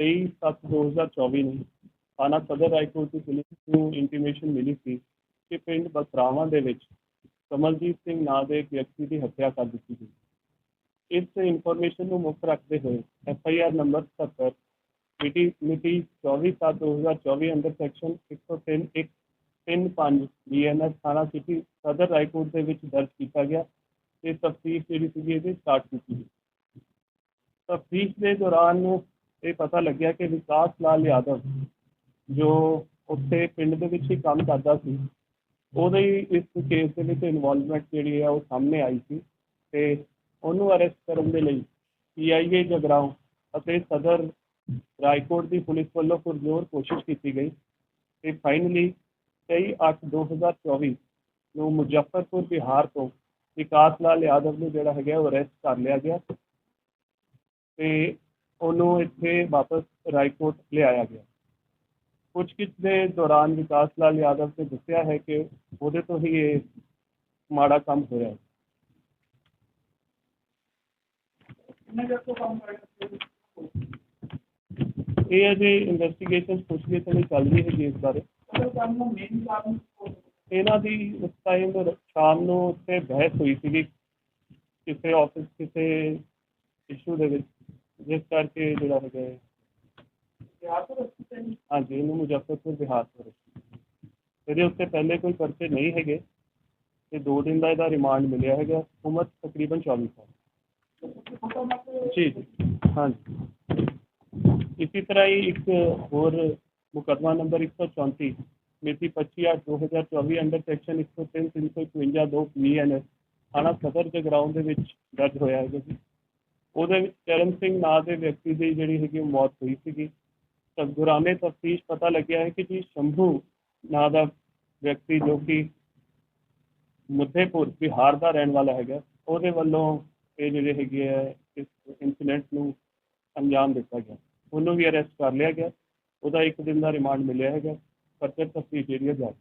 23/7/2024 ਨੂੰ ਥਾਣਾ ਸਦਰ ਰਾਏਕੋਟ ਦੀ ਪੁਲਿਸ ਨੂੰ ਇੰਟੀਮੇਸ਼ਨ ਮਿਲੀ ਸੀ ਕਿ ਪਿੰਡ ਬਸਰਾਵਾਂ ਦੇ ਵਿੱਚ ਕਮਲਜੀਤ ਸਿੰਘ ਨਾਂ ਦੇ ਇੱਕ ਵਿਅਕਤੀ ਦੀ ਹੱਤਿਆ ਕਰ ਦਿੱਤੀ ਗਈ। ਇਸ ਇਨਫੋਰਮੇਸ਼ਨ ਨੂੰ ਮੁੱਖ ਰੱਖਦੇ ਹੋਏ ਐਫ ਆਈ ਆਰ ਨੰਬਰ 77 ਮਿਤੀ ਮਿਤੀ 24/7/2024 ਅੰਡਰ ਸੈਕਸ਼ਨ 103 ਇੱਕ 35 ਬੀਐਨਐਸ ਥਾਣਾ ਸਿਟੀ ਸਦਰ ਰਾਏਕੋਟ ਦੇ ਵਿੱਚ ਦਰਜ ਕੀਤਾ ਗਿਆ ਤੇ ਤਫਤੀਸ਼ ਜਿਹੜੀ ਸੀਗੀ ਇਹਦੀ ਸਟਾਰਟ ਕੀਤੀ ਗਈ। ਤਫਤੀਸ਼ ਦੇ ਦੌਰਾਨ ਇਹ ਪਤਾ ਲੱਗਿਆ ਕਿ ਵਿਕਾਸ ਲਾਲ ਯਾਦਵ ਜੋ ਉੱਥੇ ਪਿੰਡ ਦੇ ਵਿੱਚ ਹੀ ਕੰਮ ਕਰਦਾ ਸੀ, ਉਹਦੇ ਹੀ ਇਸ ਕੇਸ ਦੇ ਵਿੱਚ ਇਨਵੋਲਵਮੈਂਟ ਜਿਹੜੀ ਹੈ ਉਹ ਸਾਹਮਣੇ ਆਈ ਸੀ ਤੇ ਉਹਨੂੰ ਅਰੈਸਟ ਕਰਨ ਦੇ ਲਈ ਪੀਆਈਏ ਜਗਰਾਉਂ ਅਤੇ ਸਦਰ ਰਾਏਕੋਟ ਦੀ ਪੁਲਿਸ ਵੱਲੋਂ ਪੁਰਜ਼ੋਰ ਕੋਸ਼ਿਸ਼ ਕੀਤੀ ਗਈ ਤੇ ਫਾਈਨਲੀ 23/8/2024 ਨੂੰ ਮੁਜ਼ੱਫਰਪੁਰ ਬਿਹਾਰ ਤੋਂ ਵਿਕਾਸ ਲਾਲ ਯਾਦਵ ਨੂੰ ਜਿਹੜਾ ਹੈਗਾ ਉਹ ਅਰੈਸਟ ਕਰ ਲਿਆ ਗਿਆ ਤੇ ਉਹਨੂੰ ਇੱਥੇ ਵਾਪਸ ਰਾਏਕੋਟ ਲਿਆਇਆ ਗਿਆ ਪੁੱਛਗਿੱਛ ਦੇ ਦੌਰਾਨ ਵਿਕਾਸ ਲਾਲ ਯਾਦਵ ਨੇ ਦੱਸਿਆ ਹੈ ਕਿ ਉਹਦੇ ਤੋਂ ਹੀ ਇਹ ਮਾੜਾ ਕੰਮ ਹੋਇਆ ਹੈ ਇਹ ਅਜੇ ਇਨਵੈਸਟੀਗੇਸ਼ਨ ਪੁੱਛਗਿੱਛ ਨਹੀਂ ਚੱਲ ਰਹੀ ਹੈ ਇਸ ਬਾਰੇ ਇਹਨਾਂ ਦੀ ਉਸ ਟਾਈਮ ਸ਼ਾਮ ਨੂੰ ਉੱਥੇ ਬਹਿਸ ਹੋਈ ਸੀਗੀ ਕਿਸੇ ਆਫਿਸ ਕਿਸੇ ਇਸ਼ੂ ਦੇ ਵਿੱਚ ਜਿਸ ਕਰਕੇ ਜਿਹੜਾ ਹੈਗਾ ਹੈ ਹਾਂਜੀ, ਇਹਨੂੰ ਮੁਜ਼ੱਫਰਪੁਰ ਬਿਹਾਰ ਇਹਦੇ ਉੱਤੇ ਪਹਿਲੇ ਕੋਈ ਪਰਚੇ ਨਹੀਂ ਹੈਗੇ ਤੇ 2 ਦਿਨ ਦਾ ਇਹਦਾ ਰਿਮਾਂਡ ਮਿਲਿਆ ਹੈਗਾ, ਉਮਰ ਤਕਰੀਬਨ 24 ਸਾਲ। ਜੀ ਜੀ। ਹਾਂਜੀ। ਇਸੇ ਤਰ੍ਹਾਂ ਹੀ ਇੱਕ ਹੋਰ ਮੁਕੱਦਮਾ ਨੰਬਰ 134 ਮਿਤੀ 25/2024 ਅੰਡਰ ਸੈਕਸ਼ਨ 103 352 2 ਪੀਐਨਐਸ ਥਾਣਾ ਸਦਰ ਦੇ ਗਰਾਊਂਡ ਦੇ ਵਿੱਚ ਦਰਜ ਹੋਇਆ ਹੈਗਾ ਜੀ। ਉਹਦੇ ਵਿੱਚ ਚਰਨ ਸਿੰਘ ਨਾਂ ਦੇ ਵਿਅਕਤੀ ਦੀ ਜਿਹੜੀ ਹੈਗੀ ਉਹ ਮੌਤ ਹੋਈ ਸੀਗੀ। ਤਾਂ ਦੌਰਾਨੇ ਤਫਤੀਸ਼ ਪਤਾ ਲੱਗਿਆ ਹੈ ਕਿ ਜੀ ਸ਼ੰਭੂ ਨਾਂ ਦਾ ਵਿਅਕਤੀ ਜੋ ਕਿ ਮੁੱਦੇਪੁਰ ਬਿਹਾਰ ਦਾ ਰਹਿਣ ਵਾਲਾ ਹੈਗਾ, ਉਹਦੇ ਵੱਲੋਂ ਇਹ ਜਿਹੜੇ ਹੈਗੇ ਆ, ਇਸ ਇਨਸੀਡੈਂਟ ਨੂੰ ਅੰਜਾਮ ਦਿੱਤਾ ਗਿਆ। ਉਹਨੂੰ ਵੀ ਅਰੈਸਟ ਕਰ ਲਿਆ ਗਿਆ। ਉਹਦਾ ਇੱਕ ਦਿਨ ਦਾ ਰਿਮਾਂਡ ਮਿਲਿਆ ਹੈਗਾ। ਪਰ ਫਰਦਰ ਤਫਤੀਸ਼ ਜਿਹੜੀ ਹੈ ਜਾਰੀ।